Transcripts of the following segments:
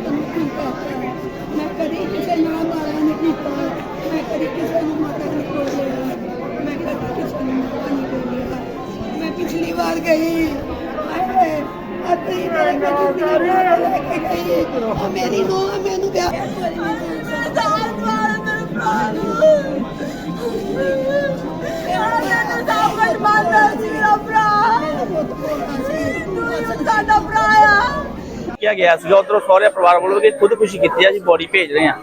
ਤੈਨੂੰ ਕੀ ਕਰਤਾ ਮੈਂ ਕਦੀ ਕਿਸੇ ਨਾਲ ਮਾਰਾ ਨਹੀਂ ਕੀਤਾ ਮੈਂ ਕਦੀ ਕਿਸੇ ਨੂੰ ਮਾਤਾ ਨਹੀਂ ਬੋਲਿਆ ਮੈਂ ਕਦੀ ਕਿਸੇ ਨੂੰ ਮਾਤਾ ਨਹੀਂ ਬੋਲਿਆ ਮੈਂ ਪਿਛਲੀ ਵਾਰ ਗਈ ਹਾਏ ਆਪਣੀ ਮੇਰੇ ਕੋਲ ਜ਼ਿੰਦਗੀ ਨਾਲ ਲੈ ਕੇ ਗਈ ਉਹ ਮੇਰੀ ਕਿਹਾ ਗਿਆ ਸੀਗਾ ਉਧਰੋਂ ਸਹੁਰੇ ਪਰਿਵਾਰ ਵੱਲੋਂ ਕਿ ਖੁਦਕੁਸ਼ੀ ਕੀਤੀ ਆ ਜੀ ਬੋਡੀ ਭੇਜ ਰਹੇ ਆ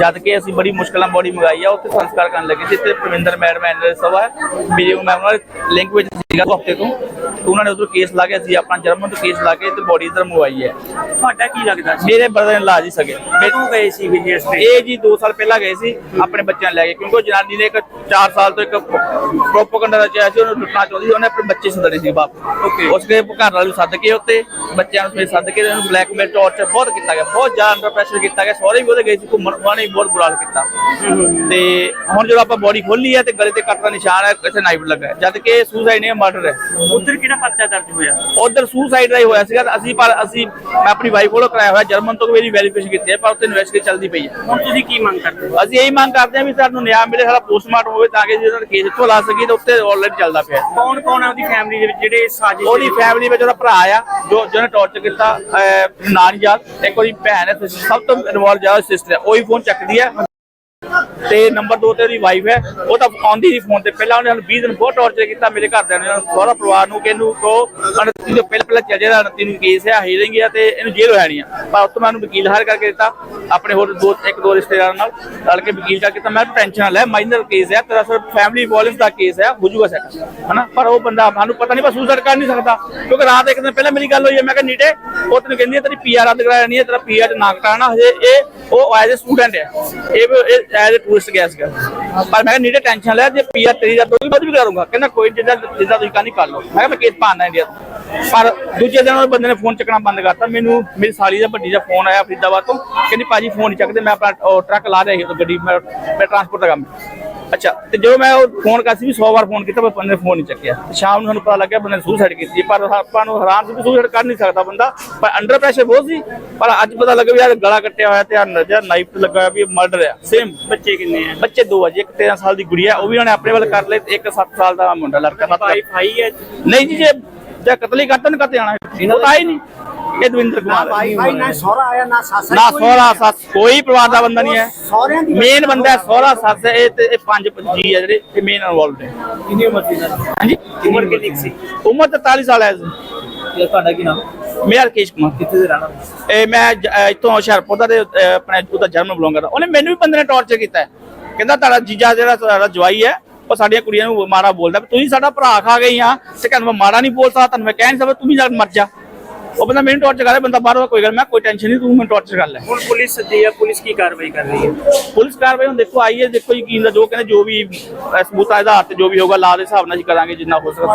ਜਦ ਕਿ ਅਸੀਂ ਬੜੀ ਮੁਸ਼ਕਲਾਂ ਬੋਡੀ ਮੰਗਾਈ ਆ ਉੱਥੇ ਸੰਸਕਾਰ ਕਰਨ ਲੱਗੇ ਸੀ ਤੇ ਪ੍ਰਵਿੰਦਰ ਮੈਡਮ ਐਨਰ ਸਭਾ ਵੀਡੀਓ ਮੈਂ ਉਹਨਾਂ ਲਿੰਕ ਵਿੱਚ ਸੀਗਾ ਹਫ਼ਤੇ ਤੇ। ਉਹਨਾਂ ਨੇ ਉਧਰ ਕੇਸ ਲਾ ਕੇ ਅਸੀਂ ਆਪਣਾ ਜਰਮਨ ਤੋਂ ਕੇਸ ਲਾ ਕੇ ਤੇ ਬੋਡੀ ਇਧਰ ਮੰਗਵਾਈ ਹੈ। ਤੁਹਾਡਾ ਕੀ ਲੱਗਦਾ ਸੀ? ਮੇਰੇ ਬਰਦਰ ਨੇ ਲਾਜ ਹੀ ਸਕੇ ਕਦੋਂ ਗਏ ਸੀ ਵਿਜੇਸ ਤੇ ਇਹ ਜੀ 2 ਸਾਲ ਪਹਿਲਾਂ ਗਏ ਸੀ ਆਪਣੇ ਬੱਚਿਆਂ ਨੂੰ ਲੈ ਕੇ ਕਿਉਂਕਿ ਉਹ ਜਨਾਨੀ ਨੇ ਇੱਕ 4 ਸਾਲ ਤੋਂ ਇੱਕ ਪ੍ਰੋਪਗੈਂਡਾ ਰਚਿਆ ਸੀ ਉਹਨੂੰ ਲੁੱਟਣਾ ਚਾਹੁੰਦੀ ਉਹਨੇ ਆਪਣੇ ਬੱਚੇ ਸੱਦਣੇ ਸੀ ਬਾਪ Okay. ਉਸਕੇ ਘਰ ਵਾਲੇ ਨੂੰ ਸੱਦ ਕੇ ਉੱਤੇ ਬੱਚਿਆਂ ਨੂੰ ਫਿਰ ਸੱਦ ਕੇ ਉਹਨੂੰ ਬਲੈਕਮੇਲ ਟੌਰਚਰ ਬਹੁਤ ਕੀਤਾ ਗਿਆ ਬਹੁਤ ਜ਼ਿਆਦਾ ਅੰਡਰ ਪ੍ਰੈਸ਼ਰ ਕੀਤਾ ਗਿਆ ਸਹੁਰੇ ਵੀ ਉਹਦੇ ਗਏ ਸੀ ਘੁੰਮਣ ਉਹਨਾਂ ਨੇ ਬਹੁਤ ਬੁਰਾ ਹਾਲ ਕੀਤਾ। ਤੇ ਹੁਣ ਜਦੋਂ ਆਪਾਂ ਬੋਡੀ ਖੋਲੀ ਹੈ ਤੇ ਗਲੇ ਤੇ ਕੱਟ ਦਾ ਨਿਸ਼ਾਨ ਹੈ ਇੱਥੇ ਨਾਈਫ ਲੱਗਾ ਹੈ। ਜਦ ਕਿ ਸੁਸਾਈਡ ਨਹੀਂ ਮਰਡਰ ਹੈ। ਉਧਰ ਕਿਹੜਾ ਪਰਚਾ ਦਰਜ ਹੋਇਆ? ਉਧਰ ਸੁਸਾਈਡ ਦਾ ਹੀ ਹੋਇਆ ਸੀਗਾ ਤੇ ਅਸੀਂ ਪਰ ਅਸੀਂ ਮੈਂ ਆਪਣੀ ਵਾਈਫ ਕੋਲੋਂ ਕਰਾਇਆ ਹੋਇਆ ਜਰਮਨ ਤੋਂ ਮੇਰੀ ਵੈਰੀਫਿਕੇਸ਼ਨ ਕੀਤੀ ਹੈ ਪਰ ਉੱਥੇ ਇਨਵੈਸਟੀਗੇਸ਼ਨ ਚੱਲਦੀ ਪਈ ਹੈ। ਹੁਣ ਤੁਸੀਂ ਕੀ ਮੰਗ ਕਰਦੇ ਹੋ? ਅਸੀਂ ਇਹੀ ਮੰਗ ਕਰਦੇ ਹਾਂ ਵੀ ਸਾਨੂੰ ਨਿਆਂ ਮਿਲੇ ਸਾਡਾ ਪੋਸਟਮਾਰਟਮ ਹੋਵੇ ਤਾਂ ਕਿ ਦਾ ਕੇਸ ਇੱਥੋਂ ਲਾ ਸਕੀਏ ਤੇ ਉੱਤੇ ਆਲਰੇਡੀ ਚੱਲਦਾ ਪਿਆ ਹੈ। ਕੌਣ ਕੌਣ ਹੈ ਉਹਦੀ ਫੈਮਿਲੀ ਦੇ ਵਿੱਚ ਜਿਹੜੇ ਸਾਜ਼ਿਸ਼ ਉਹਦੀ ਫੈਮਿਲੀ ਵਿੱਚ? ਉਹਦਾ ਭਰਾ ਆ ਜੋ ਜਿਹਨੇ ਟੌਰਚਰ ਕੀਤਾ ਅਹ, ਨਾਂ ਨਹੀਂ ਯਾਦ ਇੱਕ ਉਹਦੀ ਭੈਣ ਹੈ ਸਭ ਤੋਂ ਇਨਵੋਲਵ ਜ਼ਿਆਦਾ ਸਿਸਟਰ ਹੈ ਉਹੀ ਫੋਨ ਚੱਕਦੀ ਹੈ। ਤੇ ਨੰਬਰ 2 ਤੇ ਉਹਦੀ ਵਾਈਫ ਹੈ। ਉਹ ਤਾਂ ਆਉਂਦੀ ਸੀ ਫੋਨ ਤੇ। ਪਹਿਲਾਂ ਉਹਨੇ ਸਾਨੂੰ 20 ਦਿਨ ਬਹੁਤ ਟੌਰਚਰ ਕੀਤਾ ਮੇਰੇ ਘਰਦਿਆਂ ਨੇ। ਸਾਰਾ ਪਰਿਵਾਰ ਨੂੰ ਕਿ ਇਹਨੂੰ ਕੋ ਅਨਤੀ ਤੋਂ ਪਹਿਲਾਂ ਪਹਿਲਾਂ ਚੱਲ ਜਿਹੜਾ ਅਨਤੀ ਨੂੰ ਕੇਸ ਹੈ ਹੀਰਿੰਗ ਹੈ ਤੇ ਇਹਨੂੰ ਜੇਲ੍ਹ ਹੋਣੀ ਆ। ਪਰ ਉਸ ਤੋਂ ਮੈਂ ਉਹਨੂੰ ਵਕੀਲ ਹਾਇਰ ਕਰਕੇ ਦਿੱਤਾ। ਆਪਣੇ ਹੋਰ ਦੋ, ਇੱਕ ਦੋ ਰਿਸ਼ਤੇਦਾਰਾਂ ਨਾਲ ਰਲ ਕੇ ਵਕੀਲ ਕਰਕੇ ਤਾਂ ਮੈਂ ਟੈਨਸ਼ਨ ਨਾ ਲੈ ਮਾਈਨਰ ਕੇਸ ਹੈ। ਤੇਰਾ ਸਿਰਫ ਫੈਮਿਲੀ ਵਾਇਲੈਂਸ ਦਾ ਕੇਸ ਹੈ, ਹੋ ਜਾਊਗਾ ਸੈਟ ਹਨਾ? ਪਰ ਉਹ ਬੰਦਾ ਸਾਨੂੰ ਪਤਾ ਨਹੀਂ ਬਸ ਸੁਸਾਈਡ ਕਰ ਨਹੀਂ ਸਕਦਾ। ਕਿਉਂਕਿ ਰਾਤ ਇੱਕ ਦਿਨ ਪਹਿਲਾਂ ਮੇਰੀ ਗੱਲ ਹੋਈ ਹੈ। ਮੈਂ ਕਿਹਾ, ਨੀਟੇ ਉਹ ਤੈਨੂੰ ਕਹਿੰਦੀ ਹੈ, ਤੇਰੀ ਪੀਆਰ ਰੱਦ ਕਰਾਇਆ ਨਹੀਂ ਹੈ, ਤੇਰਾ ਪੀਆਰ ਨਾ ਕਰਾਣਾ ਹਜੇ ਇਹ ਉਹ ਐਜ਼ ਅ ਸਟੂਡੈਂਟ ਹੈ। ਇਹ ਵੀ ਐਜ਼ ਅ ਟੂਰਿਸਟ ਗਿਆ ਸੀਗਾ। ਪਰ ਮੈਂ ਕਿਹਾ ਟੈਨਸ਼ਨ ਲੈ, ਜੇ ਪੀਆਰ ਤੇਰੀ ਰੱਦ ਹੋਈ ਮੈਂ ਵੀ ਕਰੂੰਗਾ। ਕਹਿੰਦਾ, ਕੋਈ ਜਿੱਦਾਂ ਜਿੱਦਾਂ ਤੁਸੀਂ ਕਹਿੰਦੀ, ਕਰ ਲਓ। ਮੈਂ ਕਿਹਾ, ਮੈਂ ਕੇਸ ਪਾਣਾ ਇੰਡੀਆ ਤੋਂ। ਪਰ ਦੂਜੇ ਦਿਨ ਉਹ ਬੰਦੇ ਨੇ ਫੋਨ ਚੱਕਣਾ ਬੰਦ ਕਰਤਾ। ਮੈਨੂੰ ਮੇਰੀ ਸਾਲੀ ਦਾ ਵੱਡੀ ਦਾ ਫੋਨ ਆਇਆ ਫਰੀਦਾਬਾਦ ਤੋਂ। ਕਹਿੰਦੀ, ਭਾਜੀ ਫੋਨ ਨਹੀਂ ਚੱਕਦੇ, ਮੈਂ ਆਪਣਾ ਟਰੱਕ ਲਾ ਰਿਹਾ ਸੀ ਉਹ ਗੱਡੀ, ਮੈਂ ਟਰਾਂਸਪੋਰਟ ਦਾ ਕੰਮ। ਅੱਛਾ ਤੇ ਜਦੋਂ ਮੈਂ ਉਹ ਫੋਨ ਕਰ ਸੀ ਵੀ 100 ਵਾਰ ਫੋਨ ਕੀਤਾ ਪਰ ਬੰਦੇ ਨੇ ਫੋਨ ਨਹੀਂ ਚੱਕਿਆ। ਸ਼ਾਮ ਨੂੰ ਸਾਨੂੰ ਪਤਾ ਲੱਗਿਆ ਬੰਦੇ ਨੇ ਸੁਸਾਈਡ ਕੀਤੀ ਪਰ ਆਪਾਂ ਨੂੰ ਹੈਰਾਨ ਸੀ ਵੀ ਸੁਸਾਈਡ ਕਰ ਨਹੀਂ ਸਕਦਾ ਬੰਦਾ ਪਰ ਅੰਡਰ ਪ੍ਰੈਸ਼ਰ ਬਹੁਤ ਸੀ। ਪਰ ਅੱਜ ਪਤਾ ਲੱਗਾ ਵੀ ਯਾਰ ਗਲਾ ਕੱਟਿਆ ਹੋਇਆ ਤੇ ਆ ਨਜ਼ਰ ਨਾਈਫ ਲੱਗਾ ਹੋਇਆ ਵੀ ਮਰਡਰ ਆ। ਸੇਮ ਬੱਚੇ ਕਿੰਨੇ ਆ? ਬੱਚੇ ਦੋ ਆ ਜੀ ਇੱਕ 13 ਸਾਲ ਦੀ ਗੁੜੀਆ ਉਹ ਵੀ ਉਹਨੇ ਆਪਣੇ ਵੱਲ ਕਰ ਤੇ ਇੱਕ 7 ਸਾਲ ਦਾ ਮੁੰਡਾ ਲੜਕਾ ਸੱਤ ਵਾਈਫ ਆਈ ਹੈ? ਨਹੀਂ ਜੀ ਜੇ ਜੇ ਕਤਲ ਹੀ ਕਰਤਾ ਨਾ ਕਰਤੇ ਆਣਾ ਉਹ ਤਾਂ ਆਈ ਨਹੀਂ। ਇਹ ਦਵਿੰਦਰ ਕੁਮਾਰ ਹੈ। ਭਾਈ ਭਾਈ ਨਾ ਸਹੁਰਾ ਆਇਆ ਨਾ ਸੱਸ ਆਈ, ਨਾ ਕੋਈ ਸੋਹਰਾ ਸੱਸ ਕੋਈ ਪਰਿਵਾਰ ਦਾ ਬੰਦਾ ਨਹੀਂ ਹੈ। ਸਹੁਰਿਆਂ ਦੀ ਮੇਨ ਬੰਦਾ ਹੈ ਸੋਹਰਾ ਸੱਸ ਹੈ ਇਹ ਤੇ ਇਹ ਪੰਜ ਜੀ ਹੈ ਜਿਹੜੇ ਇਹ ਮੇਨ ਇਨਵੋਲਵਡ ਹੈ। ਕਿੰਨੀ ਉਮਰ ਸੀ ਹਾਂਜੀ? ਉਮਰ ਕਿੰਨੀ ਕੁ ਸੀ? ਉਮਰ ਤਾਂ 43 ਸਾਲ ਹੈ ਜੀ। ਇਹ ਤੁਹਾਡਾ ਕੀ ਨਾਮ? ਮੇਰਾ ਰਕੇਸ਼ ਕੁਮਾਰ। ਕਿੱਥੇ ਦੇ ਰਹਿਣਾ ਇਹ ਮੈਂ ਜ- ਅਹ ਇੱਥੋਂ ਹੁਸ਼ਿਆਰਪੁਰ ਦਾ ਤੇ ਅਹ ਆਪਣੇ ਉਹਦਾ ਜਨਮ ਬਿਲੋਂਗ ਕਰਦਾ। ਉਹਨੇ ਮੈਨੂੰ ਵੀ ਬੰਦੇ ਨੇ ਟੌਰਚਰ ਕੀਤਾ ਹੈ। ਕਹਿੰਦਾ ਤੁਹਾਡਾ ਜੀਜਾ ਜਿਹੜਾ ਤੁਹਾਡਾ ਜਵਾਈ ਹੈ ਉਹ ਸਾਡੀਆਂ ਕੁੜੀਆਂ ਨੂੰ ਮਾੜਾ ਬੋਲਦਾ ਤੁਸੀਂ ਸਾਡਾ ਭਰਾ ਖਾ ਗਈ ਆ ਤੇ ਕਹਿੰਦਾ ਮੈਂ ਮਾੜਾ ਨਹੀਂ ਬੋਲ ਸਕਦਾ ਤੁਹਾਨੂੰ ਮੈਂ ਕਹਿ ਨਹੀਂ ਸਕਦਾ ਤੂੰ ਵੀ ਜਾ ਮਰ ਜਾ। ਉਹ ਬੰਦਾ ਮੈਨੂੰ ਟੌਰਚਰ ਕਰਦਾ ਬੰਦਾ ਬਾਹਰੋਂ ਕੋਈ ਗੱਲ ਮੈਂ ਕੋਈ ਟੈਨਸ਼ਨ ਨਹੀਂ ਤੂੰ ਮੈਨੂੰ ਟੌਰਚਰ ਕਰ ਲੈ। ਹੁਣ ਪੁਲਿਸ ਸੱਦੀ ਹੈ ਪੁਲਿਸ ਕੀ ਕਾਰਵਾਈ ਕਰ ਰਹੀ ਹੈ? ਪੁਲਿਸ ਕਾਰਵਾਈ ਹੁਣ ਦੇਖੋ ਆਈ ਹੈ ਦੇਖੋ ਯਕੀਨ ਦਾ ਜੋ ਕਹਿੰਦੇ ਜੋ ਵੀ ਸਬੂਤਾਂ ਦੇ ਆਧਾਰ ਤੇ ਜੋ ਵੀ ਹੋਗਾ ਲਾ ਦੇ ਹਿਸਾਬ ਨਾਲ ਅਸੀਂ ਕਰਾਂਗੇ ਜਿੰਨਾ ਹੋ ਸਕਦਾ।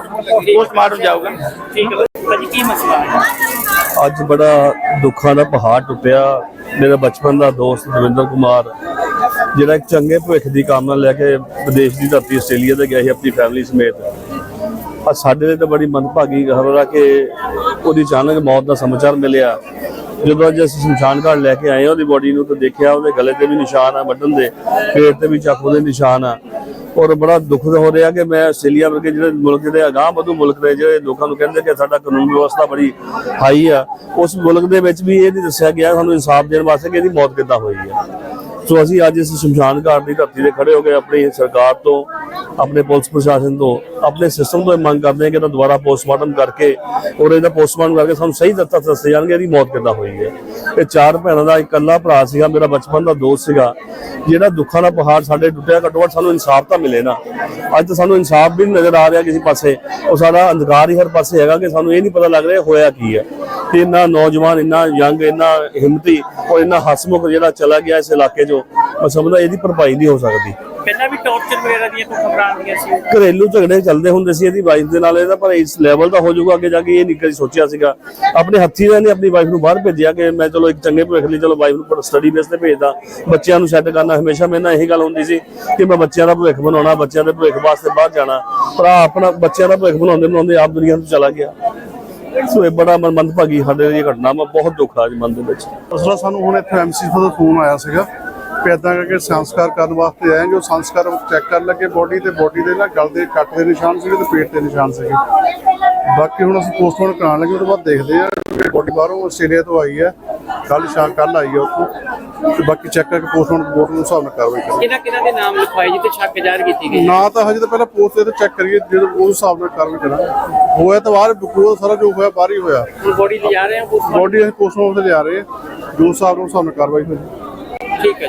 ਪੋਸਟਮਾਰਟਮ ਜਾਊਗਾ। ਠੀਕ ਹੈ। ਭਾਜੀ ਕੀ ਮਸਲਾ ਹੈ? ਅੱਜ ਬੜਾ ਦੁੱਖਾਂ ਦਾ ਪਹਾੜ ਟੁੱਟਿਆ। ਮੇਰਾ ਬਚਪਨ ਦਾ ਦੋਸਤ ਦਵਿੰਦਰ ਕੁਮਾਰ ਜਿਹੜਾ ਇੱਕ ਚੰਗੇ ਭਵਿੱਖ ਦੀ ਕਾਮਨਾ ਲੈ ਕੇ ਵਿਦੇਸ਼ ਦੀ ਧਰਤੀ ਆਸਟ੍ਰੇਲੀਆ ਤੇ ਗਿਆ ਸੀ ਆਪਣੀ ਫੈਮਿਲੀ ਸਮੇਤ। ਆ ਸਾਡੇ ਲਈ ਤਾਂ ਬੜੀ ਮੰਦਭਾਗੀ ਖਬਰ ਆ ਕਿ ਉਹਦੀ ਅਚਾਨਕ ਮੌਤ ਦਾ ਸਮਾਚਾਰ ਮਿਲਿਆ। ਜਦੋਂ ਅੱਜ ਅਸੀਂ ਸ਼ਮਸ਼ਾਨ ਘਾਟ ਲੈ ਕੇ ਆਏ ਉਹਦੀ ਬੋਡੀ ਨੂੰ ਤਾਂ ਦੇਖਿਆ, ਉਹਦੇ ਗਲੇ ਤੇ ਵੀ ਨਿਸ਼ਾਨ ਆ, ਵੱਢਣ ਦੇ ਪੇਟ ਤੇ ਵੀ ਚਾਕੂ ਦੇ ਨਿਸ਼ਾਨ ਆ। ਔਰ ਬੜਾ ਦੁੱਖ ਹੋ ਰਿਹਾ ਕਿ ਮੈਂ ਆਸਟ੍ਰੇਲੀਆ ਵਰਗੇ ਜਿਹੜੇ ਮੁਲਕ ਦੇ ਅਗਾਂਹ ਵਧੂ ਮੁਲਕ ਦੇ ਜਿਹੜੇ ਲੋਕਾਂ ਨੂੰ ਕਹਿੰਦੇ ਕਿ ਸਾਡਾ ਕਾਨੂੰਨ ਵਿਵਸਥਾ ਬੜੀ ਹਾਈ ਆ, ਉਸ ਮੁਲਕ ਦੇ ਵਿੱਚ ਵੀ ਇਹ ਨਹੀਂ ਦੱਸਿਆ ਗਿਆ ਸਾਨੂੰ ਇਨਸਾਫ ਦੇਣ ਵਾਸਤੇ ਕਿ ਇਹਦੀ ਮੌਤ ਕਿੱਦਾਂ ਹੋਈ ਆ। ਸੋ ਅਸੀਂ ਅੱਜ ਇਸ ਸ਼ਮਸ਼ਾਨ ਘਾਟ ਦੀ ਧਰਤੀ ਤੇ ਖੜੇ ਹੋ ਕੇ ਆਪਣੀ ਸਰਕਾਰ ਤੋਂ, ਆਪਣੇ ਪੁਲਿਸ ਪ੍ਰਸ਼ਾਸਨ ਤੋਂ, ਆਪਣੇ ਸਿਸਟਮ ਤੋਂ ਇਹ ਮੰਗ ਕਰਦੇ ਹਾਂ ਕਿ ਇਹਦਾ ਦੁਬਾਰਾ ਪੋਸਟਮਾਰਟਮ ਕਰਕੇ ਔਰ ਇਹਦਾ ਪੋਸਟਮਾਰਟਮ ਕਰਕੇ ਸਾਨੂੰ ਸਹੀ ਤੱਥ ਦੱਸੇ ਜਾਣਗੇ ਇਹਦੀ ਮੌਤ ਕਿੱਦਾਂ ਹੋਈ ਹੈ। ਇਹ ਚਾਰ ਭੈਣਾਂ ਦਾ ਇਕੱਲਾ ਭਰਾ ਸੀਗਾ, ਮੇਰਾ ਬਚਪਨ ਦਾ ਦੋਸਤ ਸੀਗਾ। ਜਿਹੜਾ ਦੁੱਖਾਂ ਦਾ ਪਹਾੜ ਸਾਡੇ ਟੁੱਟਿਆ ਘੱਟੋ ਘੱਟ ਸਾਨੂੰ ਇਨਸਾਫ ਤਾਂ ਮਿਲੇ ਨਾ। ਅੱਜ ਤਾਂ ਸਾਨੂੰ ਇਨਸਾਫ ਵੀ ਨਹੀਂ ਨਜ਼ਰ ਆ ਰਿਹਾ ਕਿਸੇ ਪਾਸੇ। ਉਹ ਸਾਡਾ ਅੰਧਕਾਰ ਹੀ ਹਰ ਪਾਸੇ ਹੈਗਾ ਕਿ ਸਾਨੂੰ ਇਹ ਨਹੀਂ ਪਤਾ ਲੱਗ ਰਿਹਾ ਹੋਇਆ ਕੀ ਹੈ। ਤੇ ਇੰਨਾ ਨੌਜਵਾਨ, ਇੰਨਾ ਯੰਗ, ਇੰਨਾ ਹਿੰਮਤੀ ਔਰ ਇੰਨਾ ਹਸਮੁਖ ਜਿਹੜਾ ਚਲਾ ਗਿਆ ਇਸ ਇਲਾਕੇ 'ਚੋਂ ਮੈਂ ਸਮਝਦਾ ਇਹਦੀ ਭਰਪਾਈ ਨਹੀਂ ਹੋ ਸਕਦੀ। ਪਹਿਲਾਂ ਵੀ ਟੌਰਚਰ ਵਗੈਰਾ ਦੀਆਂ ਕੋਈ ਖਬਰਾਂ ਆਉਂਦੀਆਂ ਸੀ? ਘਰੇਲੂ ਝਗੜੇ ਚੱਲਦੇ ਹੁੰਦੇ ਸੀ ਇਹਦੀ ਵਾਈਫ ਦੇ ਨਾਲ ਇਹਦਾ ਪਰ ਇਸ ਲੈਵਲ ਦਾ ਹੋ ਜਾਊਗਾ ਅੱਗੇ ਜਾ ਕੇ ਇਹ ਨਹੀਂ ਕਦੀ ਸੋਚਿਆ ਸੀਗਾ। ਆਪਣੇ ਹੱਥੀ ਦਾ ਨੇ ਆਪਣੀ ਵਾਈਫ ਨੂੰ ਬਾਹਰ ਭੇਜਿਆ ਕਿ ਮੈਂ ਚਲੋ ਇੱਕ ਚੰਗੇ ਭਵਿੱਖ ਲਈ ਚਲੋ ਵਾਈਫ ਨੂੰ ਸਟੱਡੀ ਬੇਸ ਤੇ ਭੇਜਦਾ। ਬੱਚਿਆਂ ਨੂੰ ਸੈੱਟ ਕਰਨਾ ਹਮੇਸ਼ਾ ਮੇਰੇ ਨਾਲ ਇਹੀ ਗੱਲ ਹੁੰਦੀ ਸੀ ਕਿ ਮੈਂ ਬੱਚਿਆਂ ਦਾ ਭਵਿੱਖ ਬਣਾਉਣਾ ਬੱਚਿਆਂ ਦੇ ਭਵਿੱਖ ਵਾਸਤੇ ਬਾਹਰ ਜਾਣਾ। ਪਰ ਆਪਣਾ ਬੱਚਿਆਂ ਦਾ ਭਵਿੱਖ ਬਣਾਉਂਦੇ ਬਣਾਉਂਦੇ ਆਪ ਦੁਨੀਆ ਤੋਂ ਚਲਾ ਗਿਆ। ਸੋ ਇਹ ਬੜਾ ਮਨ- ਮੰਦਭਾਗੀ ਸਾਡੇ ਲਈ ਇਹ ਘਟਨਾ ਵਾ ਬਹੁਤ ਦੁੱਖ ਆ ਅੱਜ ਮਨ ਦੇ ਵਿੱਚ। ਅਸਲਾ ਸਾਨੂੰ ਹੁਣ ਇੱਥੇ ਐਮਸੀ ਦਾ ਫੋਨ ਆਇਆ ਸੀਗਾ। ਏਦਾਂ ਕਰਕੇ ਸੰਸਕਾਰ ਕਰਨ ਵਾਸਤੇ ਆਏ। ਜੋ ਸੰਸਕਾਰ ਚੈੱਕ ਕਰਨ ਲੱਗੇ ਬੋਡੀ ਤੇ ਬੋਡੀ ਦੇ ਨਾ ਗਲ ਦੇ ਕੱਟ ਦੇ ਨਿਸ਼ਾਨ ਸੀਗੇ ਤੇ ਪੇਟ ਤੇ ਨਿਸ਼ਾਨ ਸੀਗੇ। ਬਾਕੀ ਹੁਣ ਅਸੀਂ ਪੋਸਟਮਾਰਟਮ ਕਰਾਉਣ ਲੱਗੇ ਉਹ ਤੋਂ ਬਾਅਦ ਦੇਖਦੇ ਆ ਬੋਡੀ ਬਾਹਰੋਂ ਆਸਟ੍ਰੇਲੀਆ ਤੋਂ ਆਈ ਹੈ ਕੱਲ ਸ਼ਾਮ ਕੱਲ ਆਈ ਹੈ ਉੱਥੋਂ। ਤੇ ਬਾਕੀ ਚੈੱਕ ਕਰਕੇ ਪੋਸਟਮਾਰਟਮ ਰਿਪੋਰਟ ਨੂੰ ਹਿਸਾਬ ਨਾਲ ਕਾਰਵਾਈ ਕਰਾਂਗੇ। ਕਿਹਨਾਂ ਕਿਹਨਾਂ ਦੇ ਨਾਮ ਲਿਖਵਾਏ ਜੀ ਤੇ ਸ਼ੱਕ ਜ਼ਾਹਰ ਕੀਤੀ ਗਈ ਨਾ ਤਾਂ ਹਜੇ ਤਾਂ ਪਹਿਲਾਂ ਪੋਸਟ ਤੇ ਚੈੱਕ ਕਰੀਏ ਜਦੋਂ ਉਸ ਹਿਸਾਬ ਨਾਲ ਕਾਰਵਾਈ ਕਰਾਂਗੇ। ਹੋਇਆ ਤਾਂ ਬਾਹਰ ਬਿਲਕੁਲ ਸਾਰਾ ਜੋ ਹੋਇਆ ਬਾਹਰ ਹੀ ਹੋਇਆ। ਬੋਡੀ ਲਿਜਾ ਰਹੇ ਆ ਬੋਡੀ ਅਸੀਂ ਪੋਸਟਮਾਰਟਮ ਤੇ ਲਿਆ ਰਹੇ ਹਾਂ। ਜੋ ਹਿਸਾਬ ਨਾਲ ਨਾਲ ਕਾਰਵਾਈ ਹੋਈ। ਠੀਕ ਹੈ